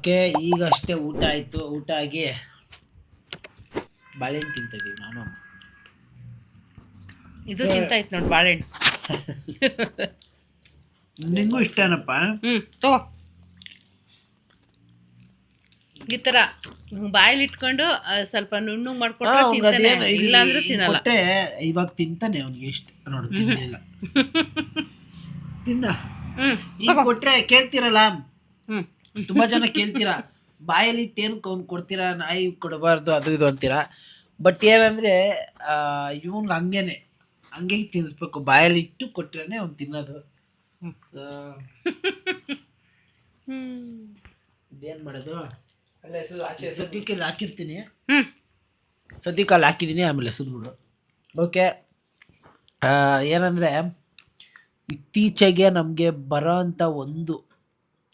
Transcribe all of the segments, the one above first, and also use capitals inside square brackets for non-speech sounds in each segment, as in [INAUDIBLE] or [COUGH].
Okay ಈಗ ಅಷ್ಟೇ ಊಟ ಆಯಿತು. ಊಟ ಆಗಿ ಬಾಳೆಹಣ್ಣು ತಿಂತಿದ್ದೀವಿ ನಾನು. ಇದು ತಿಂತಾಯ್ತು ನೋಡಿ ಬಾಳೆಹಣ್ಣು. [LAUGHS] ನಿಂಗೂ ಇಷ್ಟನಪ್ಪ? ಹ್ಮ್ ತೋ ಈ ಥರ ಬಾಯಲ್ಲಿ ಇಟ್ಕೊಂಡು ಆ, ಸ್ವಲ್ಪ ನುಣ್ಣು ಮಾಡ್ಕೊಂಡು ತಿಂತಾನೆ. ಇಲ್ಲ ಅಂದ್ರೆ ತಿನ್ನಲ್ಲ. ಕೊಟ್ಟೆ ಇವಾಗ ತಿಂತಾನೆ ಅವ್ನಿಗೆ ಇಷ್ಟ. ನೋಡು ತಿನ್ನಲಿಲ್ಲ [LAUGHS] ತಿನ್ನ. ಈಗ ಕೊಟ್ರೆ ಕೇಳ್ತಿರಲ್ಲ? ಹ್ಮ್. ತುಂಬಾ ಜನ ಕೇಳ್ತೀರಾ ಬಾಯಲ್ಲಿ ಟೇನ್ ಏನು ಅವ್ನು ಕೊಡ್ತೀರಾ ನಾಯಿ ಕೊಡಬಾರ್ದು ಅದು ಇದು ಅಂತೀರಾ. ಬಟ್ ಏನಂದ್ರೆ ಇವನ್ಗೆ ಹಂಗೇನೆ ಹಂಗೆ ತಿನ್ನಿಸ್ಬೇಕು ಬಾಯಲ್ಲಿ ಇಟ್ಟು ಕೊಟ್ರೇನೆ ಅವ್ನು ತಿನ್ನೋದು. ಇದೇನು ಮಾಡೋದು? ಮಾಡೋದು ಸದ್ಯಕ್ಕೆ ಇಲ್ಲಿ ಹಾಕಿರ್ತೀನಿ. ಹ್ಮ್. ಸದ್ಯಕ್ಕೆ ಅಲ್ಲಿ ಹಾಕಿದ್ದೀನಿ ಆಮೇಲೆ ಸುದ್ಬಿಡು. ಓಕೆ ಏನಂದರೆ ಇತ್ತೀಚೆಗೆ ನಮಗೆ ಬರೋ ಅಂಥ ಒಂದು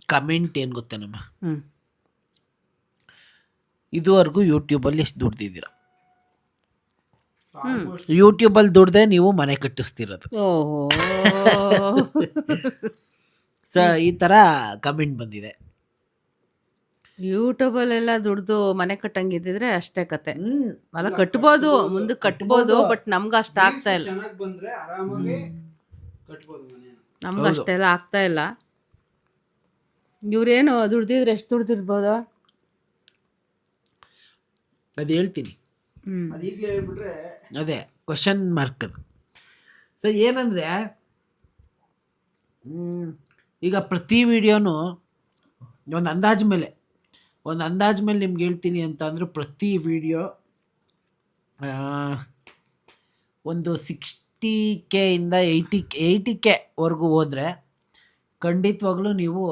ಕಮೆಂಟ್ ಏನು ಗೊತ್ತೇನಮ್ಮ? ನಮ್ಮ ಹ್ಮ್. ಇದುವರೆಗೂ ಯೂಟ್ಯೂಬಲ್ಲಿ ಎಷ್ಟು ದುಡ್ದಿದ್ದೀರ? ಯೂಟ್ಯೂಬಲ್ಲಿ ದುಡ್ದೆ ನೀವು ಮನೆ ಕಟ್ಟಿಸ್ತಿರೋದು. ಓಹೋ. [LAUGHS] ಸೊ ಈ ಥರ ಕಮೆಂಟ್ ಬಂದಿದೆ. ಯೂಟ್ಯೂಬಲ್ಲೆಲ್ಲ ದುಡ್ದು ಮನೆ ಕಟ್ಟಂಗಿದ್ದಿದ್ರೆ ಅಷ್ಟೇ ಕತೆ. ಅಲ್ಲ ಕಟ್ಬೋದು ಮುಂದೆ ಕಟ್ಬೋದು ಬಟ್ ನಮ್ಗೆ ಅಷ್ಟು ಆಗ್ತಾ ಇಲ್ಲ. ಚೆನ್ನಾಗಿ ಬಂದ್ರೆ ಆರಾಮಾಗಿ ಕಟ್ಬೋದು ಮನೆ ನಮ್ಗೆ ಅಷ್ಟೆಲ್ಲ ಆಗ್ತಾ ಇಲ್ಲ. ಇವ್ರೇನು ದುಡ್ದಿದ್ರೆ ಎಷ್ಟು ದುಡ್ದಿರ್ಬೋದು? ಅದು ಹೇಳ್ತೀನಿ. ಅದು ಈಗಲೇ ಹೇಳ್ಬಿಟ್ರೆ ಅದೇ ಕ್ವಶನ್ ಮಾರ್ಕ್ ಅದು. ಸೊ ಏನಂದರೆ ಈಗ ಪ್ರತಿ ವಿಡಿಯೋನು ಒಂದು ಅಂದಾಜು ಮೇಲೆ ಒಂದು ಅಂದಾಜು ಮೇಲೆ ನಿಮ್ಗೆ ಹೇಳ್ತೀನಿ ಅಂತ ಅಂದ್ರೆ ಪ್ರತಿ ವಿಡಿಯೋ ಒಂದು ಸಿಕ್ಸ್ಟಿ ಕೆ ಇಂದ ಏಯ್ಟಿ ಏಯ್ಟಿ ಕೆವರೆಗೂ ಹೋದರೆ ಖಂಡಿತವಾಗ್ಲೂ ನೀವು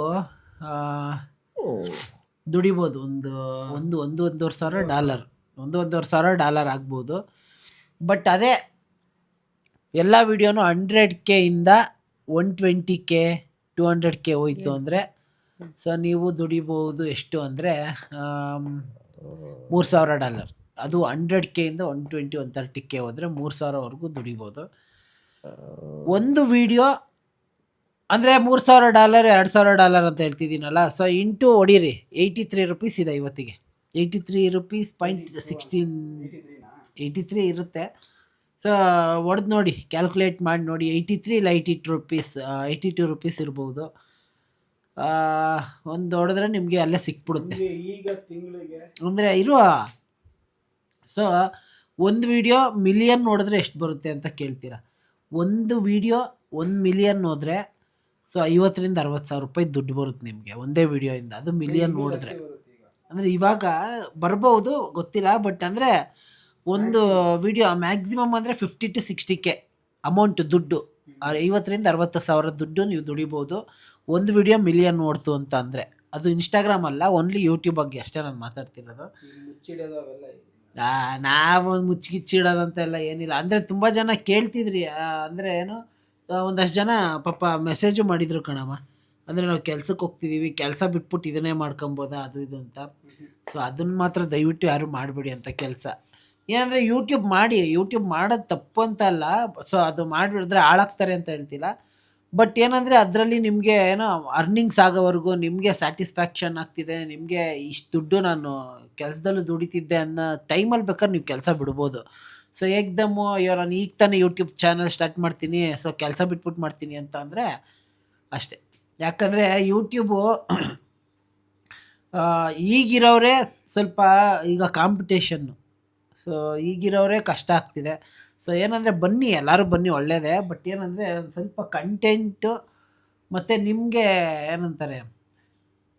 ದುಡಿಬೋದು. ಒಂದು ಒಂದು ಒಂದು ಒಂದೂವರೆ ಸಾವಿರ ಡಾಲರ್. ಒಂದು ಒಂದೂವರೆ ಸಾವಿರ ಡಾಲರ್ ಆಗ್ಬೋದು. ಬಟ್ ಅದೇ ಎಲ್ಲ ವಿಡಿಯೋನು ಹಂಡ್ರೆಡ್ ಕೆ ಇಂದ one twenty K to hundred K ಹೋಯ್ತು ಅಂದರೆ ಸೊ ನೀವು ದುಡಿಬೋದು ಎಷ್ಟು ಅಂದರೆ ಮೂರು ಸಾವಿರ ಡಾಲರ್. ಅದು ಹಂಡ್ರೆಡ್ ಕೆ ಇಂದ one twenty one thirty K ಹೋದರೆ ಮೂರು ಸಾವಿರವರೆಗೂ ದುಡಿಬೋದು. ಒಂದು ವಿಡಿಯೋ ಅಂದರೆ ಮೂರು ಸಾವಿರ ಡಾಲರ್ ಎರಡು ಸಾವಿರ ಡಾಲರ್ ಅಂತ ಹೇಳ್ತಿದ್ದೀನಲ್ಲ ಸೊ ಇಂಟು ಹೊಡೀರಿ ಏಯ್ಟಿ ತ್ರೀ ರುಪೀಸ್ ಇದೆ ಇವತ್ತಿಗೆ. Eighty three rupees point sixteen eighty three ಇರುತ್ತೆ. ಸೊ ಹೊಡೆದು ನೋಡಿ ಕ್ಯಾಲ್ಕುಲೇಟ್ ಮಾಡಿ ನೋಡಿ ಏಯ್ಟಿ ತ್ರೀ ಇಲ್ಲ eighty two rupees eighty two rupees ಇರ್ಬೋದು ಒಂದು ಹೊಡೆದ್ರೆ ನಿಮಗೆ ಅಲ್ಲೇ ಸಿಕ್ಬಿಡುತ್ತೆ. ಈಗ ತಿಂಗಳಿಗೆ? ಅಂದರೆ ಇರುವ ಸೊ ಒಂದು ವಿಡಿಯೋ ಮಿಲಿಯನ್ ನೋಡಿದ್ರೆ ಎಷ್ಟು ಬರುತ್ತೆ ಅಂತ ಕೇಳ್ತೀರಾ. ಒಂದು ವಿಡಿಯೋ ಒಂದು ಮಿಲಿಯನ್ ಹೋದರೆ ಸೊ ಐವತ್ತರಿಂದ ಅರವತ್ತು ಸಾವಿರ ರೂಪಾಯಿ ದುಡ್ಡು ಬರುತ್ತೆ ನಿಮಗೆ. ಒಂದೇ ವಿಡಿಯೋಯಿಂದ ಅದು ಮಿಲಿಯನ್ ನೋಡಿದ್ರೆ. ಅಂದರೆ ಇವಾಗ ಬರ್ಬೋದು ಗೊತ್ತಿಲ್ಲ ಬಟ್ ಅಂದರೆ ಒಂದು ವಿಡಿಯೋ ಮ್ಯಾಕ್ಸಿಮಮ್ ಅಂದರೆ fifty to sixty K amount ದುಡ್ಡು. ಐವತ್ತರಿಂದ ಅರವತ್ತು ಸಾವಿರ ದುಡ್ಡು ನೀವು ದುಡಿಬೋದು. ಒಂದು ವಿಡಿಯೋ ಮಿಲಿಯನ್ ನೋಡ್ತು ಅಂತ ಅಂದರೆ. ಅದು ಇನ್ಸ್ಟಾಗ್ರಾಮ್ ಅಲ್ಲ ಓನ್ಲಿ ಯೂಟ್ಯೂಬ್ ಬಗ್ಗೆ ಅಷ್ಟೇ ನಾನು ಮಾತಾಡ್ತಿರೋದು. ನಾವು ಮುಚ್ಚಿಗಿಚ್ಚಿಡೋದಂತೆಲ್ಲ ಏನಿಲ್ಲ. ಅಂದರೆ ತುಂಬ ಜನ ಕೇಳ್ತಿದ್ರಿ ಅಂದರೆ ಏನು ಒಂದಷ್ಟು ಜನ ಪಾಪ ಮೆಸೇಜು ಮಾಡಿದ್ರು ಕಣಮ್ಮ. ಅಂದರೆ ನಾವು ಕೆಲ್ಸಕ್ಕೆ ಹೋಗ್ತಿದ್ದೀವಿ ಕೆಲಸ ಬಿಟ್ಬಿಟ್ಟು ಇದನ್ನೇ ಮಾಡ್ಕೊಬೋದಾ, ಅದು ಇದು ಅಂತ. ಸೊ ಅದನ್ನು ಮಾತ್ರ ದಯವಿಟ್ಟು ಯಾರು ಮಾಡಬೇಡಿ ಅಂತ ಕೆಲಸ. ಏನಂದರೆ ಯೂಟ್ಯೂಬ್ ಮಾಡಿ ಯೂಟ್ಯೂಬ್ ಮಾಡೋದು ತಪ್ಪು ಅಂತ ಅಲ್ಲ. ಸೊ ಅದು ಮಾಡಿಬಿಡಿದ್ರೆ ಹಾಳಾಗ್ತಾರೆ ಅಂತ ಹೇಳ್ತಿಲ್ಲ. ಬಟ್ ಏನಂದರೆ ಅದರಲ್ಲಿ ನಿಮಗೆ ಏನೋ ಅರ್ನಿಂಗ್ಸ್ ಆಗೋವರೆಗೂ ನಿಮಗೆ ಸ್ಯಾಟಿಸ್ಫ್ಯಾಕ್ಷನ್ ಆಗ್ತಿದೆ, ನಿಮಗೆ ಇಷ್ಟು ದುಡ್ಡು ನಾನು ಕೆಲಸದಲ್ಲೂ ದುಡಿತಿದ್ದೆ ಅನ್ನೋ ಟೈಮಲ್ಲಿ ಬೇಕಾದ್ರೆ ನೀವು ಕೆಲಸ ಬಿಡ್ಬೋದು. ಸೊ ಏಕ್ದಮ್ಮು ಅಯ್ಯೋ ನಾನು ಈಗ ತಾನೇ ಯೂಟ್ಯೂಬ್ ಚಾನಲ್ ಸ್ಟಾರ್ಟ್ ಮಾಡ್ತೀನಿ. ಸೊ ಕೆಲಸ ಬಿಟ್ಬಿಟ್ಟು ಮಾಡ್ತೀನಿ ಅಂತ ಅಂದರೆ ಅಷ್ಟೆ. ಯಾಕಂದರೆ ಯೂಟ್ಯೂಬು [CLEARS THROAT] ಈಗಿರೋರೇ ಸ್ವಲ್ಪ ಈಗ ಕಾಂಪಿಟೇಷನ್ನು ಸೊ ಈಗಿರೋರೇ ಕಷ್ಟ ಆಗ್ತಿದೆ. ಸೊ ಏನಂದರೆ ಬನ್ನಿ, ಎಲ್ಲರೂ ಬನ್ನಿ ಒಳ್ಳೆಯದೇ ಬಟ್ ಏನಂದರೆ ಒಂದು ಸ್ವಲ್ಪ ಕಂಟೆಂಟು ಮತ್ತು ನಿಮಗೆ ಏನಂತಾರೆ,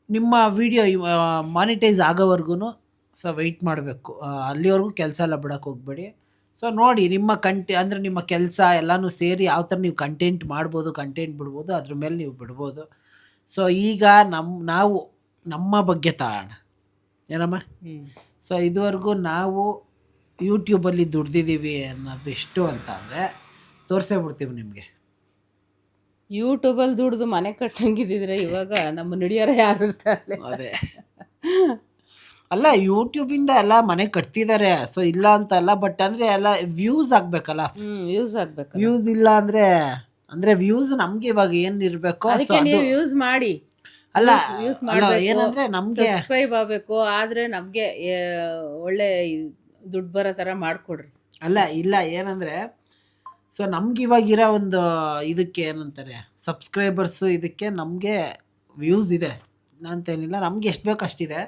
ನಿಮ್ಮ ವಿಡಿಯೋ ಮಾನಿಟೈಸ್ ಆಗೋವರೆಗೂ ಸೊ ವೆಯ್ಟ್ ಮಾಡಬೇಕು. ಅಲ್ಲಿವರೆಗೂ ಕೆಲಸ ಎಲ್ಲ ಬಿಡೋಕ್ಕೆ ಹೋಗಬೇಡಿ. ಸೊ ನೋಡಿ ನಿಮ್ಮ ಕಂಟೆ ಅಂದರೆ ನಿಮ್ಮ ಕೆಲಸ ಎಲ್ಲನೂ ಸೇರಿ ಯಾವ ಥರ ನೀವು ಕಂಟೆಂಟ್ ಮಾಡ್ಬೋದು ಕಂಟೆಂಟ್ ಬಿಡ್ಬೋದು ಅದ್ರ ಮೇಲೆ ನೀವು ಬಿಡ್ಬೋದು. ಸೊ ಈಗ ನಮ್ಮ ನಾವು ನಮ್ಮ ಬಗ್ಗೆ ತಾಳೋಣ. ಏನಮ್ಮ? ಸೊ ಇದುವರೆಗೂ ನಾವು ಯೂಟ್ಯೂಬಲ್ಲಿ ದುಡ್ದಿದ್ದೀವಿ ಅನ್ನೋದು ಎಷ್ಟು ಅಂತ ಅಂದರೆ ತೋರಿಸೇ ಬಿಡ್ತೀವಿ ನಿಮಗೆ. ಯೂಟ್ಯೂಬಲ್ಲಿ ದುಡ್ದು ಮನೆ ಕಟ್ಟಂಗಿದ್ದಿದ್ರೆ ಇವಾಗ ನಮ್ಮ ನಡಿಯಾರ ಯಾರು ಇರ್ತಾರೆ ಅದೇ. [LAUGHS] ಅಲ್ಲ ಯೂಟ್ಯೂಬಿಂದ ಎಲ್ಲ ಮನೆ ಕಟ್ತಿದ್ದಾರೆ ಸೊ ಇಲ್ಲ ಅಂತ ಅಲ್ಲ ಬಟ್ ಅಂದ್ರೆ ಎಲ್ಲ ವ್ಯೂಸ್ ಆಗ್ಬೇಕಲ್ಲ. ಹ್ಮ್ ಯೂಸ್ ಆಗ್ಬೇಕು ವ್ಯೂಸ್ ಇಲ್ಲ ಅಂದ್ರೆ ಅಂದ್ರೆ ವ್ಯೂಸ್ ನಮ್ಗೆ ಇವಾಗ ಏನ್ ಇರ್ಬೇಕು ಅದಕ್ಕೆ ನೀವು ಯೂಸ್ ಮಾಡಿ. ಅಲ್ಲ ಯೂಸ್ ಅಲ್ಲ, ಮಾಡಬೇಕು. ಏನಂದ್ರೆ ನಮ್ಗೆ ಸಬ್ಸ್ಕ್ರೈಬ್ ಆಗಬೇಕು ಆದ್ರೆ ನಮ್ಗೆ ಏ, ಒಳ್ಳೆ ದುಡ್ಡು ಬರೋ ತರ ಮಾಡ್ಕೊಡ್ರಿ. ಅಲ್ಲ ಇಲ್ಲ ಏನಂದ್ರೆ ಸೊ ನಮ್ಗೆ ಇವಾಗಿರೋ ಒಂದು ಇದಕ್ಕೆ ಏನಂತಾರೆ ಸಬ್ಸ್ಕ್ರೈಬರ್ಸ್ ಇದಕ್ಕೆ ನಮ್ಗೆ ವ್ಯೂಸ್ ಇದೆ. ಅಂತೇನಿಲ್ಲ ನಮ್ಗೆ ಎಷ್ಟು ಬೇಕು ಅಷ್ಟಿದೆ.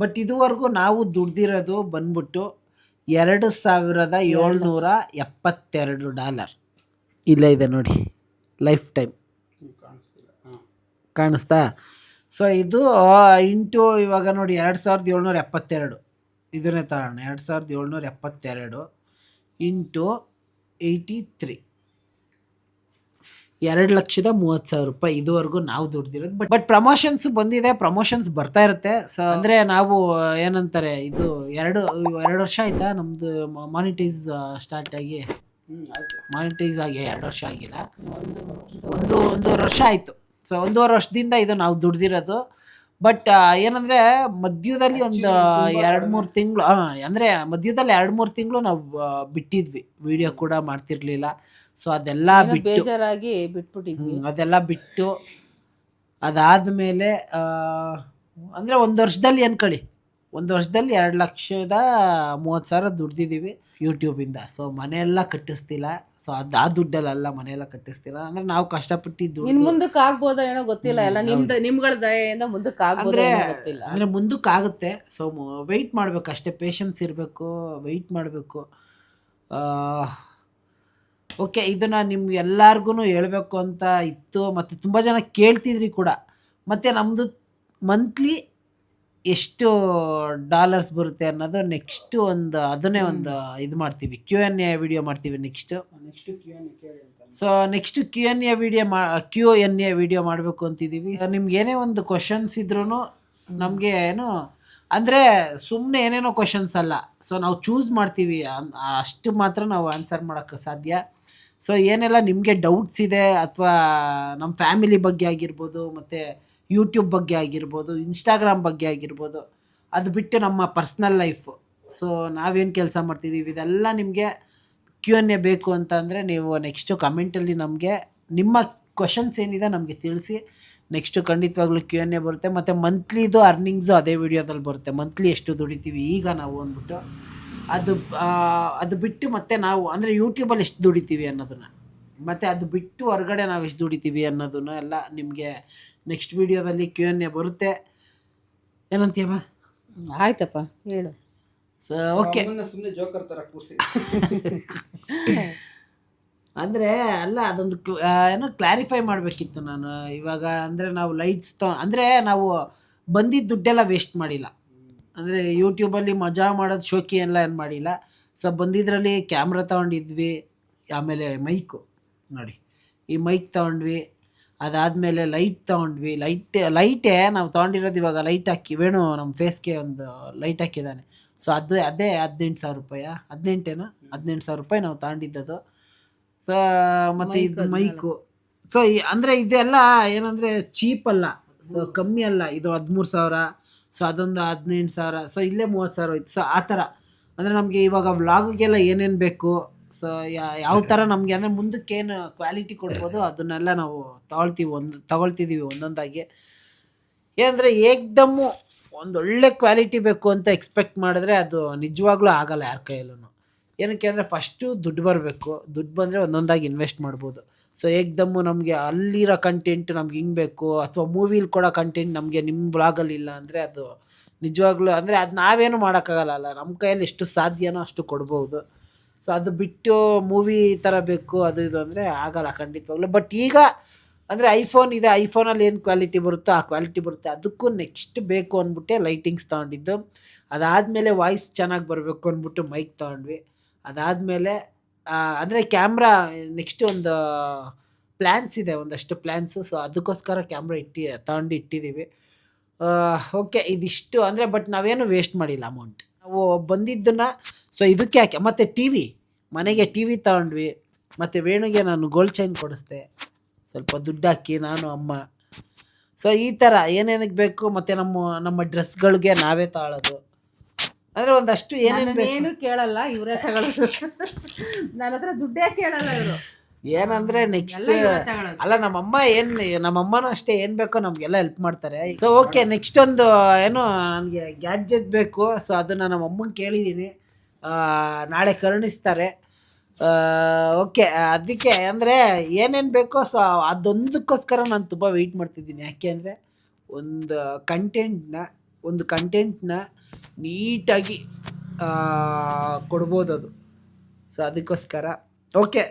ಬಟ್ ಇದುವರೆಗೂ ನಾವು ದುಡ್ದಿರೋದು ಬಂದ್ಬಿಟ್ಟು ಎರಡು ಸಾವಿರದ ಏಳ್ನೂರ ಎಪ್ಪತ್ತೆರಡು ಡಾಲರ್. ಇಲ್ಲ ಇದೆ ನೋಡಿ, ಲೈಫ್ ಟೈಮ್. ಕಾಣಿಸ್ತಾ? ಸೊ ಇದು ಇಂಟು ಇವಾಗ ನೋಡಿ ಎರಡು ಸಾವಿರದ ಏಳ್ನೂರ ಎಪ್ಪತ್ತೆರಡು. ಇದನ್ನೇ ತಗೋಣ, ಎರಡು ಸಾವಿರದ ಏಳ್ನೂರ ಎಪ್ಪತ್ತೆರಡು ಇಂಟು ಏಯ್ಟಿ ತ್ರೀ. ಎರಡು ಲಕ್ಷದ ಮೂವತ್ತು ಸಾವಿರ ರೂಪಾಯಿ ಇದುವರೆಗೂ ನಾವು ದುಡ್ದಿರೋದು. ಬಟ್ ಬಟ್ ಪ್ರಮೋಷನ್ಸ್ ಬಂದಿದೆ ಪ್ರಮೋಷನ್ಸ್ ಬರ್ತಾ ಇರುತ್ತೆ. ಸೊ ಅಂದರೆ ನಾವು ಏನಂತಾರೆ ಇದು ಎರಡು ಎರಡು ವರ್ಷ ಆಯ್ತಾ? ನಮ್ಮದು ಮಾನಿಟೈಸ್ ಸ್ಟಾರ್ಟ್ ಆಗಿ? ಮಾನಿಟೈಸ್ ಆಗಿ ಎರಡು ವರ್ಷ ಆಗಿಲ್ಲ. ಒಂದು ಒಂದೂವರೆ ವರ್ಷ ಆಯಿತು. ಸೊ ಒಂದೂವರೆ ವರ್ಷದಿಂದ ಇದು ನಾವು ದುಡ್ದಿರೋದು. ಬಟ್ ಏನಂದ್ರೆ ಮಧ್ಯದಲ್ಲಿ ಒಂದು ತುಂಬಾ ಎರಡು. ಮೂರು ತಿಂಗಳು ಅಂದ್ರೆ ಮಧ್ಯದಲ್ಲಿ ಎರಡು ಮೂರು ತಿಂಗಳು ನಾವು ಬಿಟ್ಟಿದ್ವಿ. ವಿಡಿಯೋ ಕೂಡ ಮಾಡ್ತಿರ್ಲಿಲ್ಲ. ಸೊ ಅದೆಲ್ಲ ಬಿಟ್ಟು ಬೇಜಾರಾಗಿ ಬಿಟ್ಬಿಟ್ಟಿದ್ವಿ. ಅದೆಲ್ಲ ಬಿಟ್ಟು ಅದಾದಮೇಲೆ ಅಂದ್ರೆ ಒಂದ್ ವರ್ಷದಲ್ಲಿ ಅನ್ಕೊಳ್ಳಿ ಒಂದು ವರ್ಷದಲ್ಲಿ ಎರಡು ಲಕ್ಷದ ಮೂವತ್ತು ಸಾವಿರ ದುಡ್ದಿದ್ದೀವಿ ಯೂಟ್ಯೂಬಿಂದ. ಸೊ ಮನೆಯೆಲ್ಲ ಕಟ್ಟಿಸ್ತಿಲ್ಲ. ಸೊ ಅದು ಆ ದುಡ್ಡಲ್ಲ ಮನೆಯೆಲ್ಲ ಕಟ್ಟಿಸ್ತಿಲ್ಲ. ಅಂದರೆ ನಾವು ಕಷ್ಟಪಟ್ಟಿದ್ದು ಇನ್ ದುಡ್ಡು ಮುಂದಕ್ಕೆ ಆಗ್ಬೋದೋ ಏನೋ ಗೊತ್ತಿಲ್ಲ. ಎಲ್ಲ ನಿಮ್ದು ನಿಮ್ಗಳ ದಯೆಯಿಂದ ಮುಂದಕ್ಕೆ ಆಗ್ಬೋದು ಗೊತ್ತಿಲ್ಲ. ಅಂದ್ರೆ ಮುಂದಕ್ಕೆ ಆಗುತ್ತೆ. ಸೊ ವೆಯ್ಟ್ ಮಾಡಬೇಕು. ಅಷ್ಟೇ ಪೇಷನ್ಸ್ ಇರಬೇಕು. ವೆಯ್ಟ್ ಮಾಡಬೇಕು. ಓಕೆ ಇದನ್ನ ನಿಮ್ಗೆ ಎಲ್ಲಾರ್ಗು ಹೇಳಬೇಕು ಅಂತ ಇತ್ತು. ಮತ್ತು ತುಂಬ ಜನ ಕೇಳ್ತಿದ್ರಿ ಕೂಡ. ಮತ್ತು ನಮ್ಮದು ಮಂತ್ಲಿ ಎಷ್ಟು ಡಾಲರ್ಸ್ ಬರುತ್ತೆ ಅನ್ನೋದು ನೆಕ್ಸ್ಟ್ ಒಂದು ಅದನ್ನೇ ಒಂದು ಇದು ಮಾಡ್ತೀವಿ. ಕ್ಯೂ ಎನ್ ಎ ವಿಡಿಯೋ ಮಾಡ್ತೀವಿ next next Q N so next Q N A video ಮಾ ಕ್ಯೂ ಎನ್ ಎ ವಿಡಿಯೋ ಮಾಡಬೇಕು ಅಂತಿದ್ದೀವಿ ನಿಮ್ಗೆ ಏನೇ ಒಂದು ಕ್ವಶನ್ಸ್ ಇದ್ರೂ ನಮಗೆ ಏನು ಅಂದರೆ ಸುಮ್ಮನೆ ಏನೇನೋ ಕ್ವಶನ್ಸ್ ಅಲ್ಲ. ಸೊ ನಾವು ಚೂಸ್ ಮಾಡ್ತೀವಿ. ಅಷ್ಟು ಮಾತ್ರ ನಾವು ಆನ್ಸರ್ ಮಾಡೋಕ್ಕೆ ಸಾಧ್ಯ. ಸೊ ಏನೆಲ್ಲ ನಿಮಗೆ ಡೌಟ್ಸ್ ಇದೆ ಅಥವಾ ನಮ್ಮ ಫ್ಯಾಮಿಲಿ ಬಗ್ಗೆ ಆಗಿರ್ಬೋದು, ಮತ್ತು ಯೂಟ್ಯೂಬ್ ಬಗ್ಗೆ ಆಗಿರ್ಬೋದು ಇನ್ಸ್ಟಾಗ್ರಾಮ್ ಬಗ್ಗೆ ಆಗಿರ್ಬೋದು, ಅದು ಬಿಟ್ಟು ನಮ್ಮ ಪರ್ಸ್ನಲ್ ಲೈಫು ಸೊ ನಾವೇನು ಕೆಲಸ ಮಾಡ್ತಿದ್ದೀವಿ ಇದೆಲ್ಲ ನಿಮಗೆ ಕ್ಯೂ ಎನ್ ಎ ಬೇಕು ಅಂತ ಅಂದರೆ ನೀವು ನೆಕ್ಸ್ಟು ಕಮೆಂಟಲ್ಲಿ ನಮಗೆ ನಿಮ್ಮ ಕ್ವಶನ್ಸ್ ಏನಿದೆ ನಮಗೆ ತಿಳಿಸಿ ನೆಕ್ಸ್ಟು ಖಂಡಿತವಾಗ್ಲೂ ಕ್ಯೂ ಎನ್ ಎ ಬರುತ್ತೆ. ಮತ್ತು ಮಂತ್ಲಿದು ಅರ್ನಿಂಗ್ಸು ಅದೇ ವಿಡಿಯೋದಲ್ಲಿ ಬರುತ್ತೆ. ಮಂತ್ಲಿ ಎಷ್ಟು ದುಡಿತೀವಿ ಈಗ ನಾವು ಅಂದ್ಬಿಟ್ಟು. ಅದು ಆ, ಅದು ಬಿಟ್ಟು ಮತ್ತೆ ನಾವು ಅಂದರೆ ಯೂಟ್ಯೂಬಲ್ಲಿ ಎಷ್ಟು ದುಡಿತೀವಿ ಅನ್ನೋದನ್ನು. ಮತ್ತು ಅದು ಬಿಟ್ಟು ಹೊರಗಡೆ ನಾವು ಎಷ್ಟು ದುಡಿತೀವಿ ಅನ್ನೋದನ್ನು ಎಲ್ಲ ನಿಮಗೆ ನೆಕ್ಸ್ಟ್ ವಿಡಿಯೋದಲ್ಲಿ ಕ್ಯೂ ಎನ್ ಎ ಬರುತ್ತೆ. ಏನಂತೀಯಮ್ಮ? ಆಯ್ತಪ್ಪ ಹೇಳು. ಸೊ ಓಕೆ ಸುಮ್ಮನೆ ಜೋಕರ್ ಥರ ಕೂರಿಸಿ. ಅಂದರೆ ಅಲ್ಲ ಅದೊಂದು ಏನು ಏನೋ ಕ್ಲಾರಿಫೈ ಮಾಡಬೇಕಿತ್ತು ನಾನು. ಇವಾಗ ಅಂದರೆ ನಾವು ಲೈಟ್ಸ್ ತ ಅಂದರೆ ನಾವು ಬಂದಿದ್ದ ದುಡ್ಡೆಲ್ಲ ವೇಸ್ಟ್ ಮಾಡಿಲ್ಲ. ಅಂದರೆ ಯೂಟ್ಯೂಬಲ್ಲಿ ಮಜಾ ಮಾಡೋದು ಶೋಕಿ ಎಲ್ಲ ಏನು ಮಾಡಿಲ್ಲ. ಸೊ ಬಂದಿದ್ರಲ್ಲಿ ಕ್ಯಾಮ್ರಾ ತೊಗೊಂಡಿದ್ವಿ ಆಮೇಲೆ ಮೈಕು ನೋಡಿ. ಈ ಮೈಕ್ ತೊಗೊಂಡ್ವಿ ಅದಾದಮೇಲೆ ಲೈಟ್ ತೊಗೊಂಡ್ವಿ. ಲೈಟ್ ಲೈಟೇ ನಾವು ತೊಗೊಂಡಿರೋದು ಇವಾಗ ಲೈಟ್ ಹಾಕಿ ವೇಣು ನಮ್ಮ ಫೇಸ್ಗೆ ಒಂದು ಲೈಟ್ ಹಾಕಿದ್ದಾನೆ ಸೊ ಅದು ಅದೇ ಹದಿನೆಂಟು ಸಾವಿರ ರೂಪಾಯ ಹದಿನೆಂಟೇನೋ? ಹದಿನೆಂಟು ಸಾವಿರ ರೂಪಾಯಿ ನಾವು ತೊಗೊಂಡಿದ್ದದು. ಸೊ ಮತ್ತು ಇದು ಮೈಕು ಸೊ ಅಂದರೆ ಇದೆಲ್ಲ ಏನಂದರೆ ಚೀಪ್ ಅಲ್ಲ. ಸೊ ಕಮ್ಮಿ ಅಲ್ಲ. ಇದು ಹದಿಮೂರು ಸಾವಿರ. ಸೊ ಅದೊಂದು ಹದಿನೆಂಟು ಸಾವಿರ. ಸೊ ಇಲ್ಲೇ ಮೂವತ್ತು ಸಾವಿರ ಹೋಯ್ತು. ಸೊ ಆ ಥರ. ಅಂದರೆ ನಮಗೆ ಇವಾಗ ವ್ಲಾಗಿಗೆಲ್ಲ ಏನೇನು ಬೇಕು? ಸೊ ಯಾವ ಥರ ನಮಗೆ ಅಂದರೆ ಮುಂದಕ್ಕೆ ಏನು ಕ್ವಾಲಿಟಿ ಕೊಡ್ಬೋದು ಅದನ್ನೆಲ್ಲ ನಾವು ತಗೊಳ್ತೀವಿ ಒಂದು ತಗೊಳ್ತಿದ್ದೀವಿ ಒಂದೊಂದಾಗಿ. ಏನಂದರೆ ಏಕ್ದಮ್ಮು ಒಂದೊಳ್ಳೆ ಕ್ವಾಲಿಟಿ ಬೇಕು ಅಂತ ಎಕ್ಸ್ಪೆಕ್ಟ್ ಮಾಡಿದ್ರೆ ಅದು ನಿಜವಾಗ್ಲೂ ಆಗಲ್ಲ ಯಾರ ಕೈಯಲ್ಲೂ ಏನಕ್ಕೆ ಅಂದರೆ ಫಸ್ಟು ದುಡ್ಡು ಬರಬೇಕು. ದುಡ್ಡು ಬಂದರೆ ಒಂದೊಂದಾಗಿ ಇನ್ವೆಸ್ಟ್ ಮಾಡ್ಬೋದು. ಸೊ ಏಕ್ದಮ್ಮು ನಮಗೆ ಅಲ್ಲಿರೋ ಕಂಟೆಂಟ್ ನಮ್ಗೆ ಹಿಂಗೆ ಬೇಕು ಅಥವಾ ಮೂವಿಲಿ ಕೊಡೋ ಕಂಟೆಂಟ್ ನಮಗೆ ನಿಮ್ಮ ಬ್ಲಾಗಲ್ಲಿ ಇಲ್ಲ ಅಂದರೆ ಅದು ನಿಜವಾಗ್ಲೂ ಅಂದರೆ ಅದು ನಾವೇನು ಮಾಡೋಕ್ಕಾಗಲ್ಲ ನಮ್ಮ ಕೈಯಲ್ಲಿ ಎಷ್ಟು ಸಾಧ್ಯನೋ ಅಷ್ಟು ಕೊಡ್ಬೋದು. ಸೊ ಅದು ಬಿಟ್ಟು ಮೂವಿ ಥರ ಬೇಕು, ಅದು ಇದು ಅಂದರೆ ಆಗಲ್ಲ ಖಂಡಿತವಾಗ್ಲೂ. ಬಟ್ ಈಗ ಅಂದರೆ ಐಫೋನ್ ಇದೆ ಐಫೋನಲ್ಲಿ ಏನು ಕ್ವಾಲಿಟಿ ಬರುತ್ತೋ ಆ ಕ್ವಾಲಿಟಿ ಬರುತ್ತೆ. ಅದಕ್ಕೂ ನೆಕ್ಸ್ಟ್ ಬೇಕು ಅಂದ್ಬಿಟ್ಟೆ ಲೈಟಿಂಗ್ಸ್ ತೊಗೊಂಡಿದ್ದು. ಅದಾದಮೇಲೆ ವಾಯ್ಸ್ ಚೆನ್ನಾಗಿ ಬರಬೇಕು ಅಂದ್ಬಿಟ್ಟು ಮೈಕ್ ತೊಗೊಂಡ್ವಿ. ಅದಾದಮೇಲೆ ಅಂದರೆ ಕ್ಯಾಮ್ರಾ ನೆಕ್ಸ್ಟ್ ಒಂದು ಪ್ಲ್ಯಾನ್ಸ್ ಇದೆ, ಒಂದಷ್ಟು ಪ್ಲ್ಯಾನ್ಸು ಸೊ ಅದಕ್ಕೋಸ್ಕರ ಕ್ಯಾಮ್ರಾ ಇಟ್ಟಿ, ತಗೊಂಡು ಇಟ್ಟಿದ್ದೀವಿ. ಓಕೆ, ಇದಿಷ್ಟು. ಅಂದರೆ, ಬಟ್ ನಾವೇನು ವೇಸ್ಟ್ ಮಾಡಿಲ್ಲ ಅಮೌಂಟ್. ನಾವು ಬಂದಿದ್ದನ್ನು ಸೊ ಇದಕ್ಕೆ ಯಾಕೆ ಮತ್ತು ಟಿ ವಿ, ಮನೆಗೆ ಟಿ ವಿ ತಗೊಂಡ್ವಿ. ಮತ್ತು ವೇಣುಗೆ ನಾನು ಗೋಲ್ಡ್ ಚೈನ್ ಕೊಡಿಸ್ದೆ. ಸ್ವಲ್ಪ ದುಡ್ಡು ಹಾಕಿ, ನಾನು, ಅಮ್ಮ. ಸೊ ಈ ಥರ ಏನೇನಕ್ಕೆ ಬೇಕು? ಮತ್ತು ನಮ್ಮ ನಮ್ಮ ಡ್ರೆಸ್ಗಳಿಗೆ ನಾವೇ ತಾಳೋದು. ಅಂದರೆ ಒಂದಷ್ಟು ಏನೇನು ಕೇಳಲ್ಲ ಇವರೇ ತಗೊಳ್ಳೋದು ನನ್ನ ಹತ್ರ ದುಡ್ಡೇ ಕೇಳಲ್ಲ ಇವರು. ಏನಂದ್ರೆ ನೆಕ್ಸ್ಟ್. ಅಲ್ಲ ನಮ್ಮಮ್ಮ ಏನ್ ನಮ್ಮಮ್ಮನೂ ಅಷ್ಟೇ ಏನ್ ಬೇಕೋ ನಮ್ಗೆಲ್ಲ ಹೆಲ್ಪ್ ಮಾಡ್ತಾರೆ. ಸೊ ಓಕೆ ನೆಕ್ಸ್ಟ್ ಒಂದು ಏನು ನನಗೆ ಗ್ಯಾಡ್ಜೆಟ್ ಬೇಕು. ಸೊ ಅದನ್ನ ನಮ್ಮ ಅಮ್ಮಂಗೆ ಕೇಳಿದ್ದೀನಿ ನಾಳೆ ಕರುಣಿಸ್ತಾರೆ. ಓಕೆ ಅದಕ್ಕೆ ಅಂದರೆ ಏನೇನು ಬೇಕೋ ಸೊ ಅದೊಂದಕ್ಕೋಸ್ಕರ ನಾನು ತುಂಬ ವೆಯ್ಟ್ ಮಾಡ್ತಿದ್ದೀನಿ. ಯಾಕೆ ಅಂದರೆ ಒಂದು ಕಂಟೆಂಟ್ನ ಒಂದು ಕಂಟೆಂಟ್ನ ನೀಟಾಗಿ ಕೊಡ್ಬೋದು ಅದು. ಸೊ ಅದಕ್ಕೋಸ್ಕರ. ಓಕೆ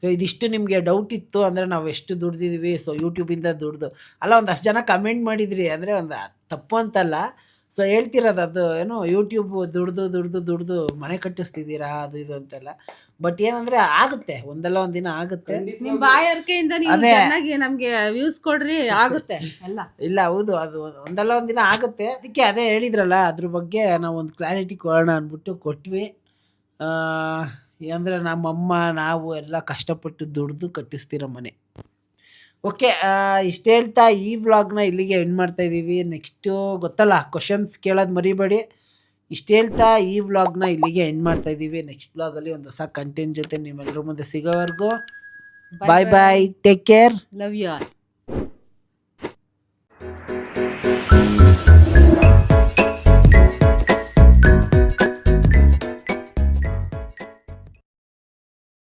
ಸೊ ಇದಿಷ್ಟು ನಿಮಗೆ ಡೌಟ್ ಇತ್ತು ಅಂದರೆ ನಾವು ಎಷ್ಟು ದುಡ್ದಿದ್ದೀವಿ ಸೊ ಯೂಟ್ಯೂಬಿಂದ ದುಡ್ದು. ಅಲ್ಲ ಒಂದಷ್ಟು ಜನ ಕಮೆಂಟ್ ಮಾಡಿದ್ರಿ ಅಂದರೆ ಒಂದು ತಪ್ಪು ಅಂತಲ್ಲ. ಸೊ ಹೇಳ್ತಿರೋದು ಅದು ಏನು ಯೂಟ್ಯೂಬ್ ದುಡ್ದು ದುಡ್ದು ದುಡ್ದು ಮನೆ ಕಟ್ಟಿಸ್ತಿದ್ದೀರಾ ಅದು ಇದು ಅಂತೆಲ್ಲ. ಬಟ್ ಏನಂದ್ರೆ ಆಗುತ್ತೆ ಒಂದಲ್ಲ ಒಂದ್ ದಿನ ಆಗುತ್ತೆ. ನಿಮ್ ಬಾಯರ್ಕೆಯಿಂದ ನೀವು ಅದೇ. ಚೆನ್ನಾಗಿ ನಮ್ಗೆ ವ್ಯೂಸ್ ಕೊಡ್ರಿ ಆಗುತ್ತೆ ಎಲ್ಲ. ಇಲ್ಲ ಹೌದು ಅದು ಒಂದಲ್ಲ ಒಂದ್ ದಿನ ಆಗುತ್ತೆ. ಅದಕ್ಕೆ ಅದೇ ಹೇಳಿದ್ರಲ್ಲ ಅದ್ರ ಬಗ್ಗೆ ನಾವು ಒಂದು ಕ್ಲಾರಿಟಿ ಕೊಡೋಣ ಅಂದ್ಬಿಟ್ಟು ಕೊಟ್ವಿ. ಆ, ಅಂದ್ರೆ ನಮ್ಮಮ್ಮ ನಾವು ಎಲ್ಲ ಕಷ್ಟಪಟ್ಟು ದುಡ್ದು ಕಟ್ಟಿಸ್ತಿರೋ ಮನೆ. ಓಕೆ ಇಷ್ಟು ಹೇಳ್ತಾ ಈ ವ್ಲಾಗ್ನ ಇಲ್ಲಿಗೆ ಎಂಡ್ ಮಾಡ್ತಾ ಇದ್ದೀವಿ ನೆಕ್ಸ್ಟು ಗೊತ್ತಲ್ಲ ಕ್ವಶನ್ಸ್ ಕೇಳೋದು ಮರಿಬೇಡಿ. ಇಷ್ಟು ಹೇಳ್ತಾ ಈ ವ್ಲಾಗ್ನ ಇಲ್ಲಿಗೆ ಎಂಡ್ ಮಾಡ್ತಾ ಇದ್ದೀವಿ ನೆಕ್ಸ್ಟ್ ವ್ಲಾಗಲ್ಲಿ ಒಂದು ಹೊಸ ಕಂಟೆಂಟ್ ಜೊತೆ ನಿಮ್ಮೆಲ್ಲರ ಮುಂದೆ ಸಿಗೋವರೆಗೂ. Bye bye take care love you all